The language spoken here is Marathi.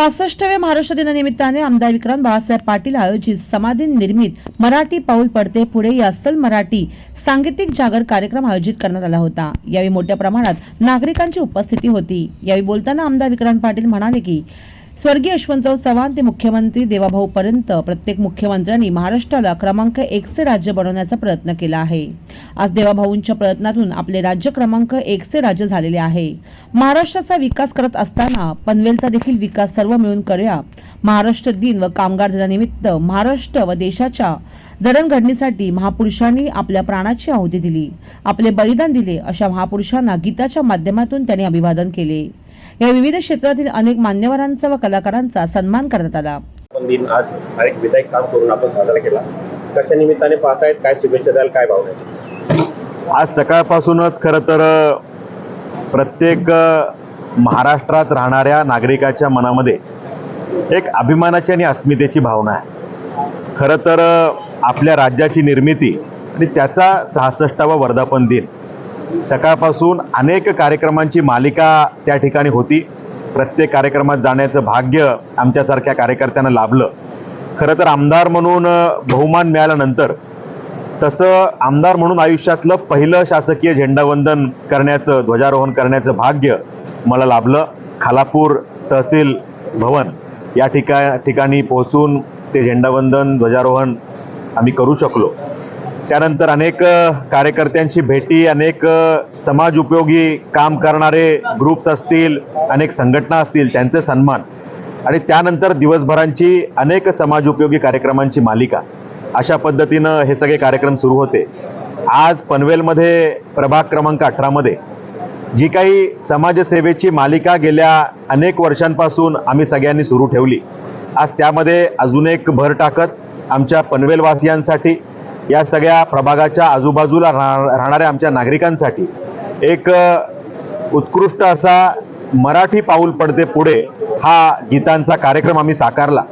पासष्टव्या महाराष्ट्र दिनानिमित्ताने आमदार विक्रांत बाळासाहेब पाटील आयोजित समाधी निर्मित मराठी पाऊल पडते पुढे या अस्सल मराठी सांगीतिक जागर कार्यक्रम आयोजित करण्यात आला होता. यावेळी मोठ्या प्रमाणात नागरिकांची उपस्थिती होती. यावेळी बोलताना आमदार विक्रांत पाटील म्हणाले की स्वर्गीय यशवंतराव चव्हाण ते मुख्यमंत्री देवाभाऊ पर्यंत प्रत्येक मुख्यमंत्र्यांनी महाराष्ट्राला क्रमांक एकचे राज्य बनवण्याचा प्रयत्न केला आहे. आज देवाभाऊंच्या प्रयत्नातून आपले राज्य क्रमांक एकचे राज्य झालेले आहे. महाराष्ट्राचा विकास करत असताना पनवेलचा देखील विकास सर्व मिळून करूया. महाराष्ट्र दिन व कामगार दिनानिमित्त महाराष्ट्र व देशाच्या जडणघडणीसाठी महापुरुषांनी आपल्या प्राणाची आहुती दिली. आपले बलिदान दिले अशा महापुरुषांना गीताच्या माध्यमातून त्यांनी अभिवादन केले. या विविध क्षेत्रातील अनेक मान्यवरांचा व कलाकारांचा सन्मान करण्यात आला. दिन आज एक विधायक काम करून आपण साजरा केला. कशा निमित्ताने पाहतायत? काय शुभेच्छा द्याल? काय भावना आहेत? आज सकाळपासूनच खरं तर प्रत्येक महाराष्ट्रात राहणाऱ्या नागरिकाच्या मनामध्ये एक अभिमानाची आणि अस्मितेची भावना आहे. खरं तर आपल्या राज्याची निर्मिती आणि त्याचा सहासष्टावा वर्धापन दिन सकाळपासून अनेक कार्यक्रमांची मालिका त्या ठिकाणी होती. प्रत्येक कार्यक्रमात जाण्याचं भाग्य आमच्यासारख्या कार्यकर्त्यांना लाभलं. खरं तर आमदार म्हणून बहुमान मिळाल्यानंतर तसं आमदार म्हणून आयुष्यातलं पहिलं शासकीय झेंडावंदन करण्याचं ध्वजारोहण करण्याचं भाग्य मला लाभलं. खालापूर तहसील भवन या ठिका ठिकाणी पोहोचून ते झेंडावंदन ध्वजारोहण आम्ही करू शकलो. त्यानंतर अनेक कार्यकर्त्यांची भेटी अनेक समाज उपयोगी काम करणारे ग्रुप्स असतील अनेक संघटना असतील त्यांचे सन्मान. आणि त्यानंतर दिवसभरांची अनेक समाज उपयोगी कार्यक्रमांची मालिका. अशा पद्धतीनं हे सगळे कार्यक्रम सुरू होते. आज पनवेलमध्ये प्रभाग क्रमांक अठरामध्ये जी काही समाजसेवेची मालिका गेल्या अनेक वर्षांपासून आम्ही सगळ्यांनी सुरू ठेवली. आज त्यामध्ये अजून एक भर टाकत आमच्या पनवेलवासियांसाठी या सगळ्या प्रभागाच्या आजूबाजूला राह राहणाऱ्या आमच्या नागरिकांसाठी एक उत्कृष्ट असा मराठी पाऊल पडते पुढे हा गीतांचा कार्यक्रम आम्ही साकारला.